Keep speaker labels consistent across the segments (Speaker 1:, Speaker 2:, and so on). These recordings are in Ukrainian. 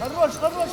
Speaker 1: Sarhoş, sarhoş.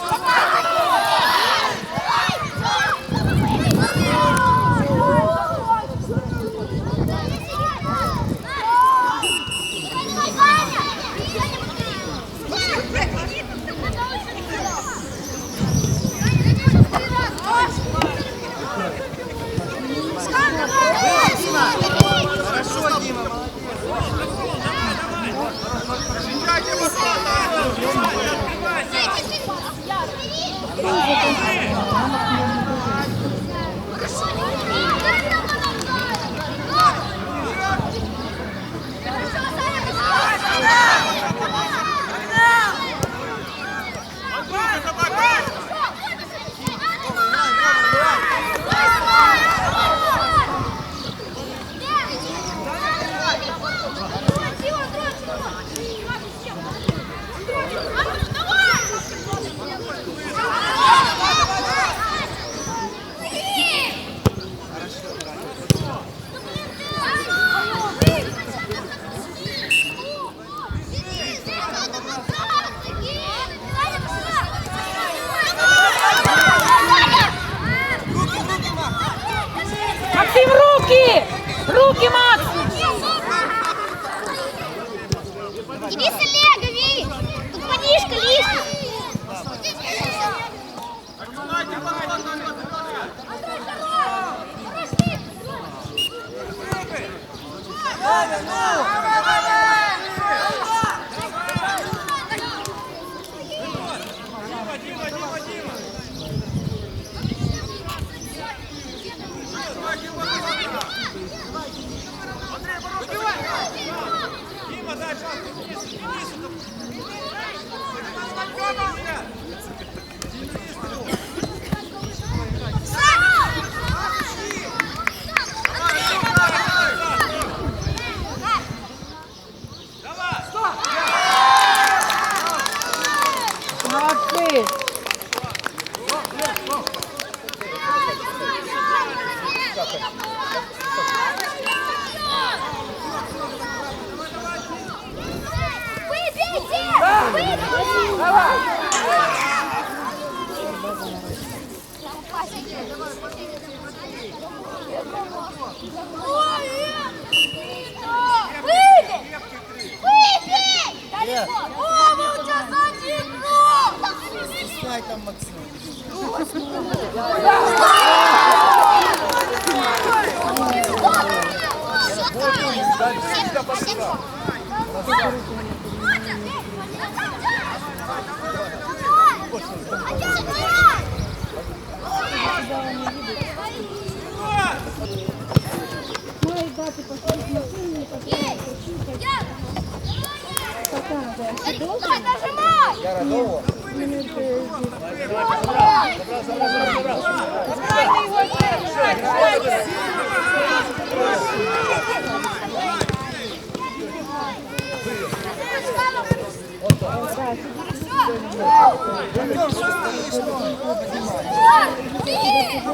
Speaker 1: Нажимай,
Speaker 2: нажимай!
Speaker 3: Яра, довго?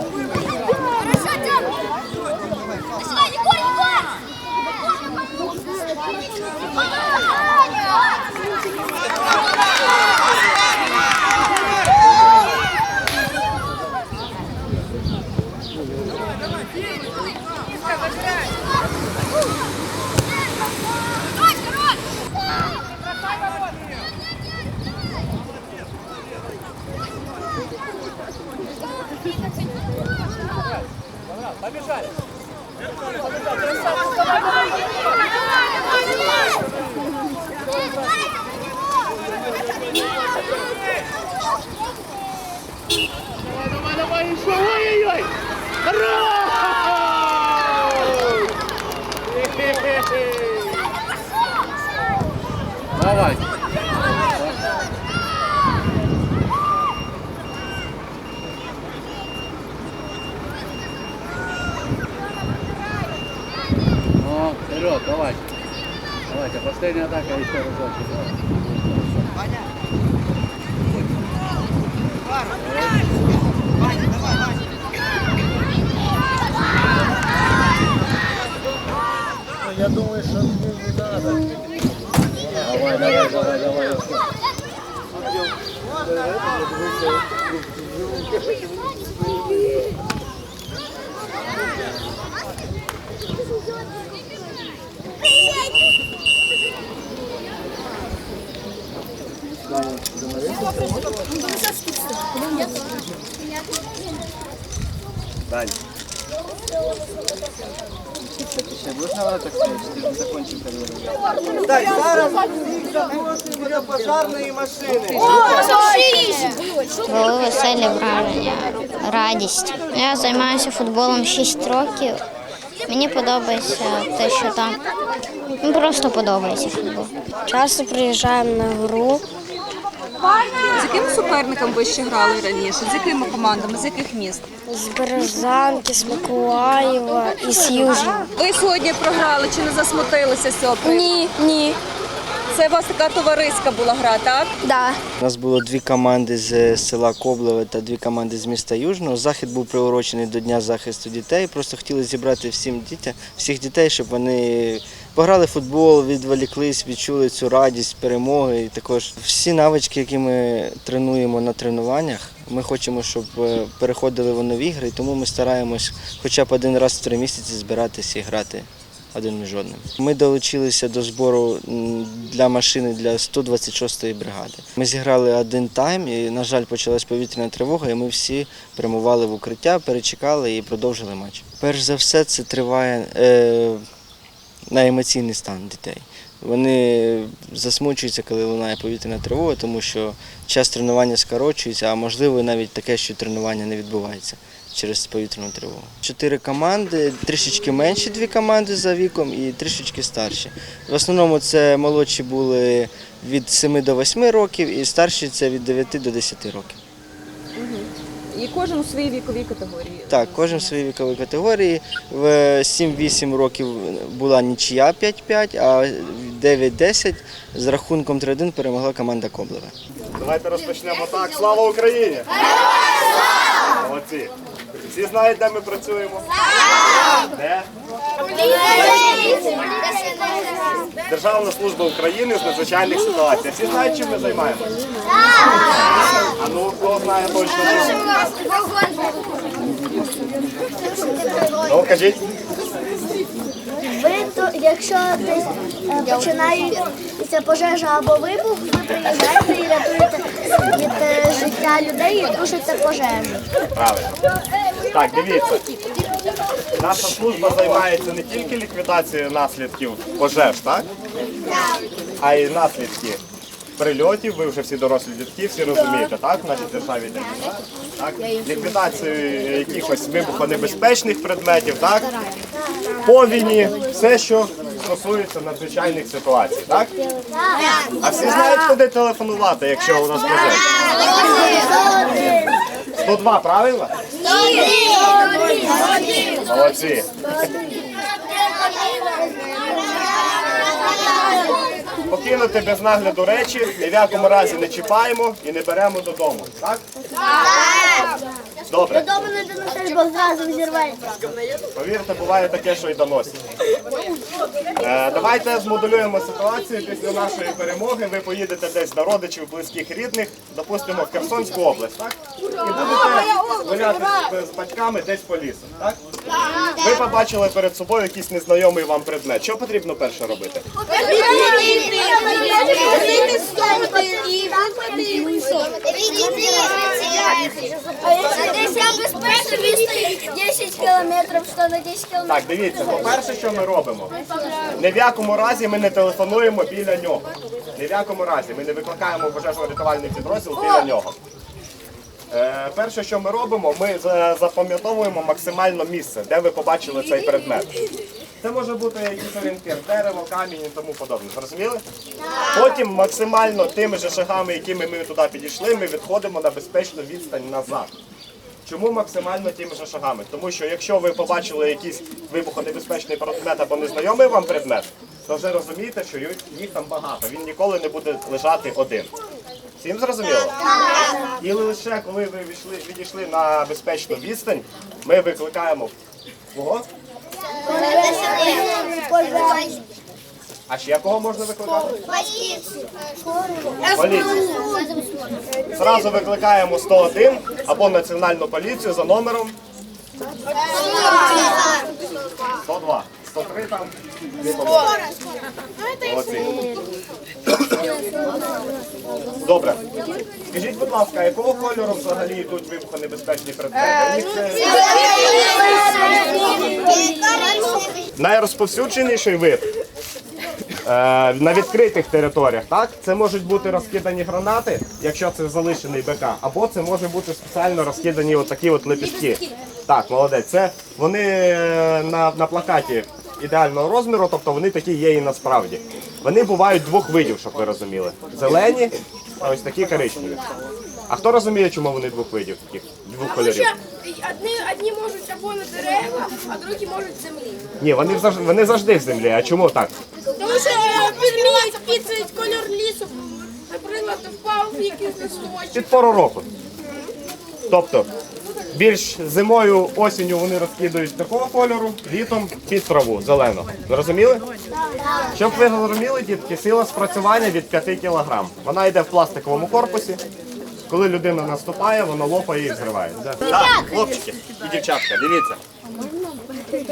Speaker 2: Хорошо, Тём! Давай, Егор, Егор! Егор, помоги!
Speaker 4: Давай, давай, давай, еще, ой-ой-ой! Давай. Вперед, давай. Давайте, последняя атака еще разочек. Давай.
Speaker 3: Ваня, давай, Ваня. Я думаю, что мне не надо.
Speaker 4: Давай, давай, давай, давай.
Speaker 3: Давай. Далі. Ще будеш на так стоїш, ти кар'єру. Так, зараз всіх запрошую біля пожарної машини.
Speaker 1: Були веселі враження, радість. Я займаюся футболом 6 років. Мені подобається те, що там просто подобається футбол. Часто приїжджаємо на гру.
Speaker 5: З яким суперником ви ще грали раніше? З якими командами? З яких міст?
Speaker 1: З Березанки, з Миколаєва і з Южного.
Speaker 5: Ви сьогодні програли чи не засмутилися з цього? приводу?
Speaker 1: Ні, ні.
Speaker 5: Це у вас така товариська була гра, так?
Speaker 1: Да.
Speaker 6: У нас було дві команди з села Коблеве та дві команди з міста Южного. Захід був приурочений до Дня захисту дітей. Просто хотіли зібрати всім дітям, всіх дітей, щоб вони пограли в футбол, відволіклись, відчули цю радість перемоги. І також всі навички, які ми тренуємо на тренуваннях, ми хочемо, щоб е, переходили вони в ігри, тому ми стараємось хоча б один раз в три місяці збиратися і грати один між одним. Ми долучилися до збору для машини для 126-ї бригади. Ми зіграли один тайм, і, на жаль, почалась повітряна тривога, і ми всі прямували в укриття, перечекали і продовжили матч. Перш за все, це триває е, на емоційний стан дітей. Вони засмучуються, коли лунає повітряна тривога, тому що час тренування скорочується, а можливо навіть таке, що тренування не відбувається через повітряну тривогу. Чотири команди, трішечки менші дві команди за віком і трішечки старші. В основному це молодші були від 7 до 8 років і старші це від 9 до 10 років.
Speaker 5: І кожен у своїй віковій категорії.
Speaker 6: Так, кожен в своїй віковій категорії. В 7-8 років була нічия 5-5, а в 9-10 з рахунком 3-1 перемогла команда Коблеве.
Speaker 7: Давайте розпочнемо так. Слава Україні! Молодці. Всі знають, де ми працюємо? Де? Державна служба України з надзвичайних ситуацій. Всі знають, чим ми займаємося? А ну, хто знає точно? Ну, кажіть.
Speaker 2: Ви, то, якщо десь е, починається пожежа або вибух, ви приїжджаєте і рятуєте від е, життя людей і тушите пожежу.
Speaker 7: Правильно. Так, дивіться. Наша служба займається не тільки ліквідацією наслідків пожеж, так? А й наслідки прильотів. Ви вже всі дорослі дітки, всі розумієте, так? В нашій державі йде війна, так? Ліквідацією якихось вибухонебезпечних предметів, так? Повіні, все, що стосується надзвичайних ситуацій, так? А всі знають, куди телефонувати, якщо у нас пожежа? 102, правильно? Молодці. Покинути без нагляду речі, ні в якому разі не чіпаємо і не беремо додому. Так? Добре.
Speaker 2: Додому не донесеш, бо зразу взірветься.
Speaker 7: Повірте, буває таке, що й доносять. Е, давайте змоделюємо ситуацію після нашої перемоги. Ви поїдете десь до родичів, близьких, рідних, допустимо, в Херсонську область, так? І будете гуляти з, з батьками десь по лісу, так? Ви побачили перед собою якийсь незнайомий вам предмет. Що потрібно перше робити?
Speaker 2: Відстаю 10 кілометрів, що на 10 кілометрів.
Speaker 7: Так, дивіться, по-перше, що ми робимо? Ні в якому разі ми не телефонуємо біля нього. Ні в якому разі ми не викликаємо пожежно-рятувальний підрозділ біля нього. Е, перше, що ми робимо, ми запам'ятовуємо максимально місце, де ви побачили цей предмет. Це може бути якийсь орієнтир, дерево, камінь і тому подобне. Зрозуміли? Потім максимально тими же шагами, якими ми туди підійшли, ми відходимо на безпечну відстань назад. Чому максимально тими же шагами? Тому що якщо ви побачили якийсь вибухонебезпечний предмет або незнайомий вам предмет, то вже розумієте, що їх там багато. Він ніколи не буде лежати один. Всім зрозуміло? І лише коли ви відійшли, відійшли на безпечну відстань, ми викликаємо кого? А ще кого можна викликати? Поліцію. Зразу викликаємо 101 або національну поліцію за номером 102. 103 там. Молодці. Добре. Скажіть, будь ласка, якого кольору взагалі йдуть вибухонебезпечні предмети? Найрозповсюдженіший вид е, на відкритих територіях, так? Це можуть бути розкидані гранати, якщо це залишений БК, або це може бути спеціально розкидані отакі от лепістки. Так, молодець. Це вони е, на, на плакаті ідеального розміру, тобто вони такі є і насправді. Вони бувають двох видів, щоб ви розуміли. Зелені, а ось такі коричневі. А хто розуміє, чому вони двох видів таких двох кольорів?
Speaker 8: Одні, одні можуть або на дерева, а другі можуть землі.
Speaker 7: Ні, вони завжди, вони завжди в землі. А чому так?
Speaker 8: Тому що е, підмінюють під кольор лісу. Наприклад, впав якийсь листочок.
Speaker 7: під пору року. Тобто більш зимою, осінню вони розкидують такого кольору, літом під траву, зелену. Зрозуміли? Щоб ви зрозуміли, дітки, сила спрацювання від 5 кг. Вона йде в пластиковому корпусі. Коли людина наступає, вона лопає і зриває. Так, хлопчики і дівчатка, дивіться.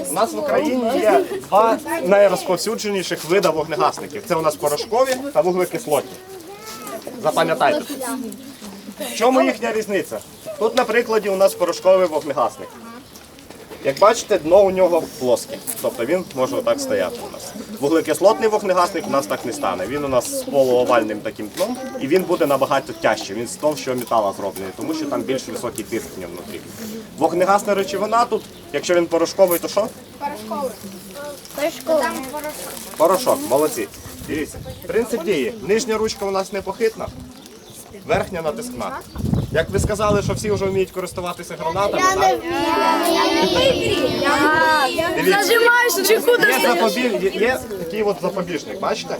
Speaker 7: У нас в Україні є два найрозповсюдженіших вида вогнегасників. Це у нас порошкові та вуглекислотні. Запам'ятайте. В чому їхня різниця? Тут на прикладі у нас порошковий вогнегасник. Як бачите, дно у нього плоске, тобто він може отак стояти у нас. Вуглекислотний вогнегасник у нас так не стане. Він у нас з полуовальним таким дном, і він буде набагато тяжче. Він з товщого металу зроблений, тому що там більш високий тиск в ньому внутрі. Вогнегасна речовина тут, якщо він порошковий, то що? Порошковий. Порошок, молодці. Дивіться. Принцип дії. Нижня ручка у нас непохитна, верхня натискна. Як ви сказали, що всі вже вміють користуватися гранатами, так? Дивіться. Є, запобіж... є, є такий от запобіжник, бачите?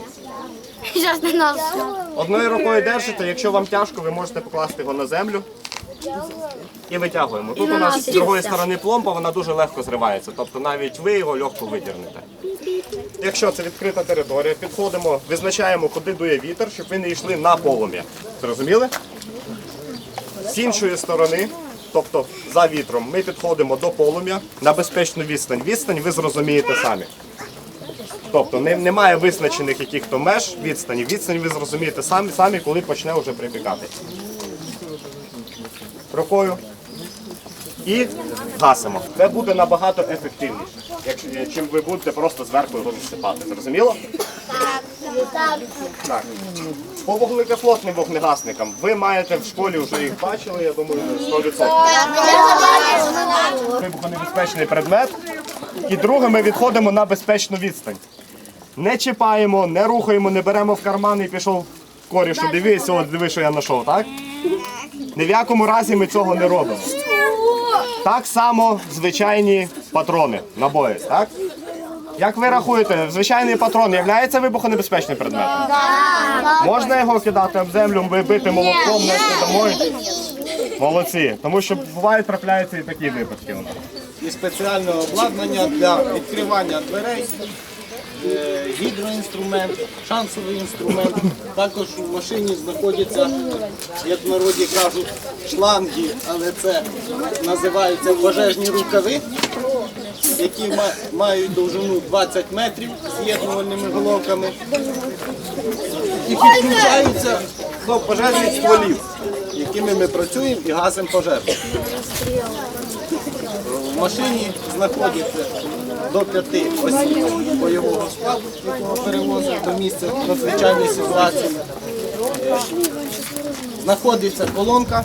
Speaker 2: Зараз не нас.
Speaker 7: Одною рукою держите, якщо вам тяжко, ви можете покласти його на землю і витягуємо. Тут у нас з другої сторони пломба, вона дуже легко зривається, тобто навіть ви його легко видірнете. Якщо це відкрита територія, підходимо, визначаємо, куди дує вітер, щоб ви не йшли на полум'я. Зрозуміли? З іншої сторони, тобто за вітром, ми підходимо до полум'я на безпечну відстань. Відстань ви зрозумієте самі. Тобто не- немає визначених яких-то меж відстані. Відстань ви зрозумієте самі, самі, коли почне вже припікати. Рукою. І гасимо. Це буде набагато ефективніше, якщо чим ви будете просто зверху його засипати. Зрозуміло? Так. По вуглекислотним вогнегасникам ви маєте в школі вже їх бачили, я думаю, 100%. Вибухонебезпечний предмет. І друге, ми відходимо на безпечну відстань. Не чіпаємо, не рухаємо, не беремо в карман і пішов корішу. Дивись, от диви, що я знайшов, так? Ні в якому разі ми цього не робимо. Так само звичайні патрони, набої, так? Як ви рахуєте, звичайний патрон є вибухонебезпечним предметом? Можна його кидати об землю, бити молотком, нести домой? Молодці. Тому що бувають трапляються і такі випадки.
Speaker 9: і спеціальне обладнання для відкривання дверей, е, гідроінструмент, шансовий інструмент. Також у машині знаходяться, як в народі кажуть, шланги, але це називаються пожежні рукави, які мають довжину 20 метрів з'єднувальними головками і підключаються до пожежних стволів, якими ми працюємо і гасимо пожежу. В машині знаходиться до п'яти осіб бойового складу, якого перевозять до місця надзвичайної ситуації. Е, Знаходиться колонка.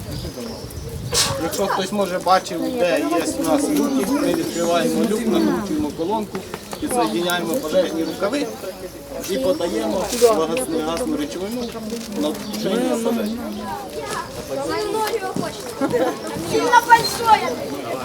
Speaker 9: Якщо хтось може бачив, де є у нас люки, ми відкриваємо люк, накручуємо колонку, підсоєдняємо пожежні рукави і подаємо вагасну речовину на тушення пожежі.
Speaker 8: Сильно большое.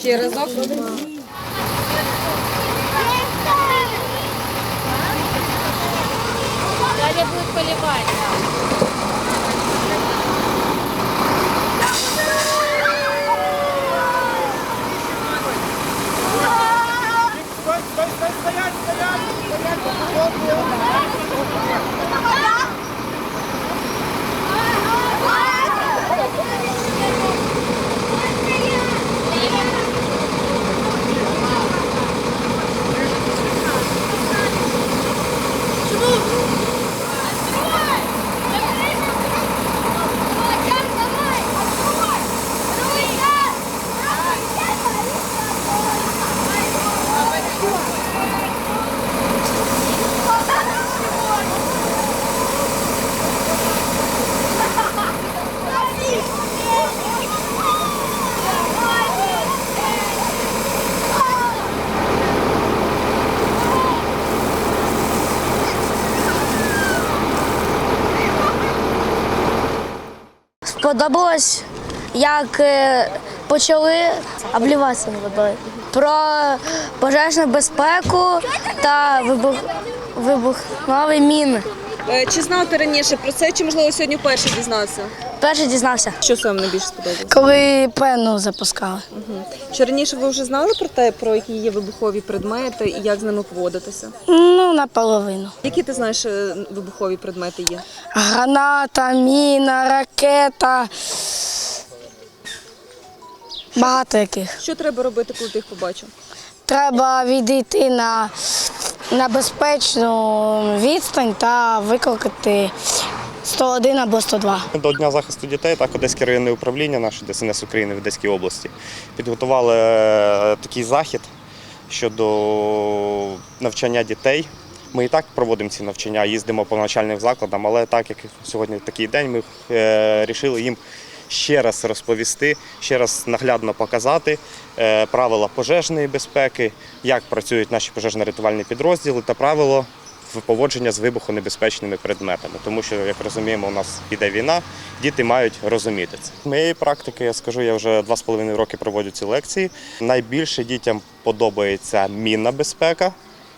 Speaker 5: Ще разок.
Speaker 8: Дядя будет поливать.
Speaker 2: Сподобалось, як е, почали обліватися водою. Про пожежну безпеку та вибух, вибухові міни.
Speaker 5: Е, Чи знав ти раніше про це, чи можливо сьогодні вперше дізнався?
Speaker 2: Перший дізнався.
Speaker 5: Що саме найбільше сподобалося?
Speaker 2: Коли пену запускали.
Speaker 5: Чи раніше ви вже знали про те, про які є вибухові предмети і як з ними поводитися?
Speaker 2: Ну, наполовину.
Speaker 5: Які ти знаєш е, вибухові предмети є?
Speaker 2: Граната, міна, ракета. Багато яких.
Speaker 5: Що треба робити, коли ти їх побачив?
Speaker 2: Треба відійти на, на безпечну відстань та викликати 101 або 102.
Speaker 7: До Дня захисту дітей так Одеське районне управління, наше ДСНС України в Одеській області, підготували е, такий захід щодо навчання дітей. Ми і так проводимо ці навчання, їздимо по навчальним закладам, але так як сьогодні такий день, ми вирішили їм ще раз розповісти, ще раз наглядно показати е, правила пожежної безпеки, як працюють наші пожежно-рятувальні підрозділи та правила в поводження з вибухонебезпечними предметами, тому що, як розуміємо, у нас іде війна, діти мають розуміти це. З моєї практики я скажу, я вже два з половиною роки проводжу ці лекції. Найбільше дітям подобається мінна безпека.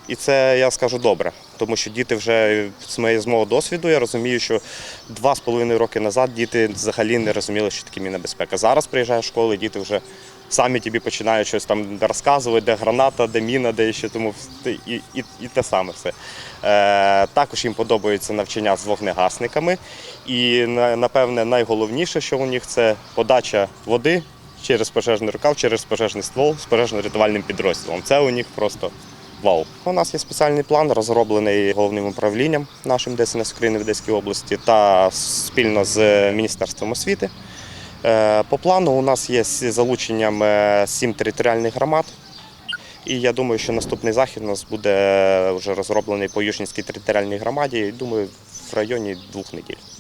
Speaker 7: І це я скажу добре, тому що діти вже з моєї мого досвіду я розумію, що два з половиною роки назад діти взагалі не розуміли, що таке мінна безпека. Зараз приїжджаєш в школу, діти вже самі тобі починають щось там розказувати, де граната, де міна, де ще тому і, і, і те саме все. Е, також їм подобається навчання з вогнегасниками. І напевне найголовніше, що у них це подача води через пожежний рукав, через пожежний ствол з пожежно-рятувальним підрозділом. Це у них просто вау. У нас є спеціальний план, розроблений головним управлінням нашим ДСНС України в Одеській області та спільно з Міністерством освіти. Е, По плану у нас є з залученням е, сім територіальних громад. І я думаю, що наступний захід у нас буде вже розроблений по Южнінській територіальній громаді. Думаю, в районі двох неділь.